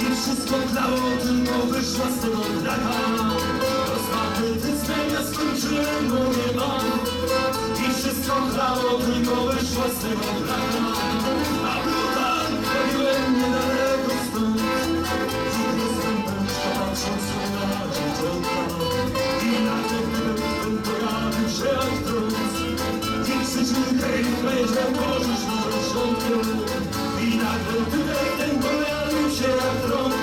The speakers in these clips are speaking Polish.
I wszystko grało, tylko wyszła z tego draka Rozmatyty zmienia skończyłem, bo nie mam I wszystko grało, tylko wyszła z tego draka A bruda tak, robiłem niedaleko stąd. Dziś jestem pęczka, patrząc na dzieciątka I nagle gdybym w tym pojawił się jak trąc. I krzyczy, hej, hej, że na rozsądku I nagle gdybym się jak trąc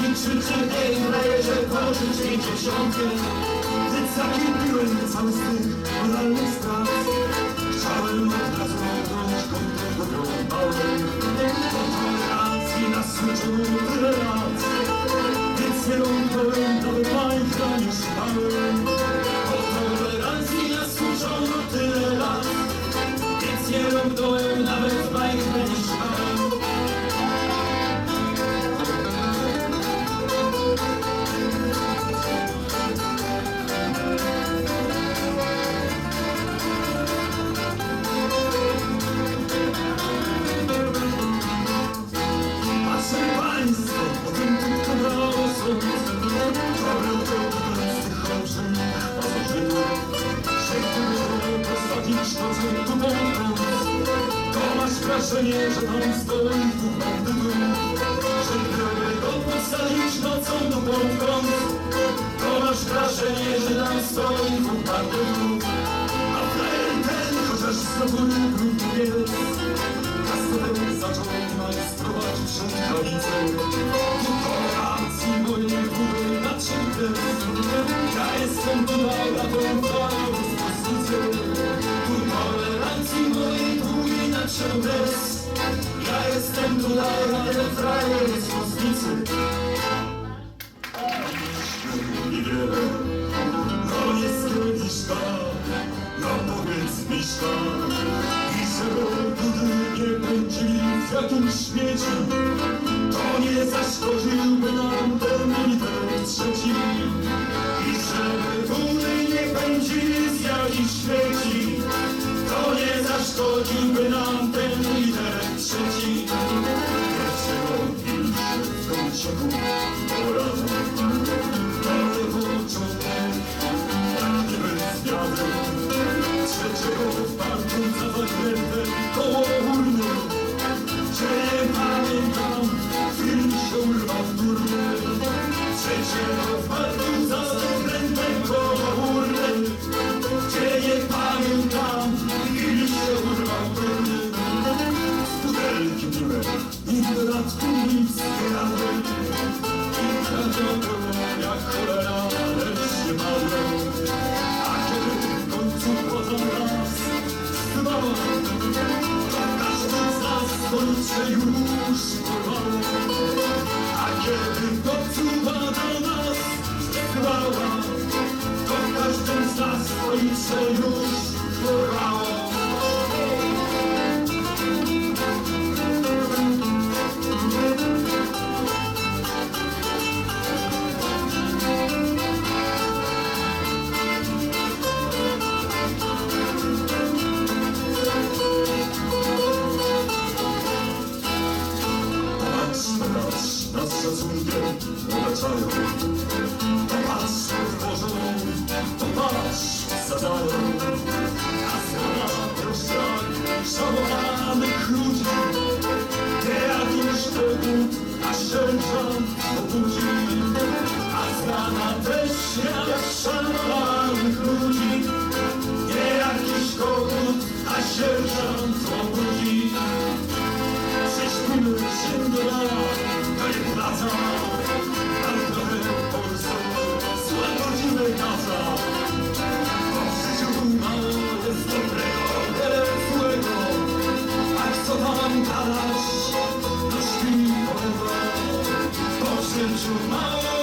I krzyczy hej, że pożycz mi dziesiątkę Gdy zakipiłem cały tych moralnych spraw Chciałem od razu wrażenie, że tam stoi dwóch bandytów Że gdyby go posadzić nocą tu kąt To masz wrażenie, że tam stoi dwóch bandytów A ten, chociaż z brudny pies kosmicy Niewiele, no nie sklepiszka No powiedz Miszka I żeby budy nie pędzili w jakimś śmieci To nie zaszkodziłby nam ten liter trzeci I żeby budy nie pędzili z jakichś śmieci To nie zaszkodziłby nam ten w policzę już porwało Patrz, patrz, nad szacunkiem Asana, Asana, Asana, Asana, Asana, co tam gadać, no śpi polewa